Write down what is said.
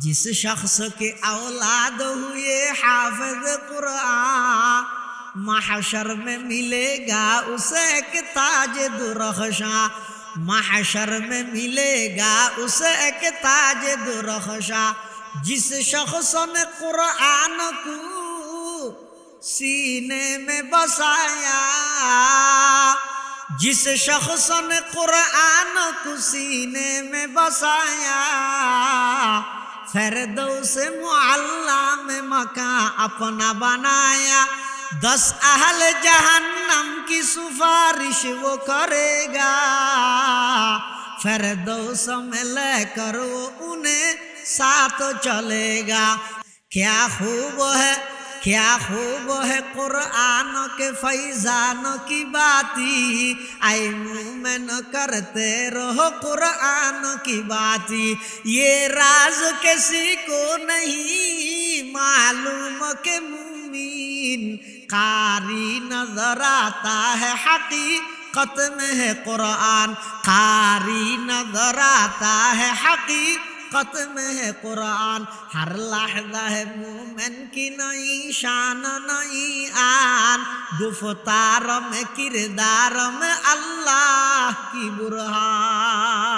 جس شخص کے اولاد ہوئے حافظ قرآن، محشر میں ملے گا اسے ایک تاج درخشاں۔ محشر میں ملے گا اسے ایک تاج درخشاں۔ جس شخص نے قرآن کو سینے میں بسایا، جس شخص نے قرآن کو سینے میں بسایا۔ فردوس سے میں مکان اپنا بنایا۔ دس اہل جہنم کی سفارش وہ کرے گا۔ فردوس میں لے کر وہ انہیں ساتھ چلے گا۔ کیا خوب ہے۔ کیا خوب ہے قرآن کے فیضان کی باتی؟ آئی مومن کرتے رہو قرآن کی باتی۔ یہ راز کسی کو نہیں معلوم کہ مومن قاری نظر آتا ہے، حقیقت میں ہے قرآن۔ قاری نظر آتا ہے، حقیقت میں ہے قرآن ہر لحظہ ہے مومن کی نئی شان نئی آن گفتار میں کردار میں اللہ کی برہان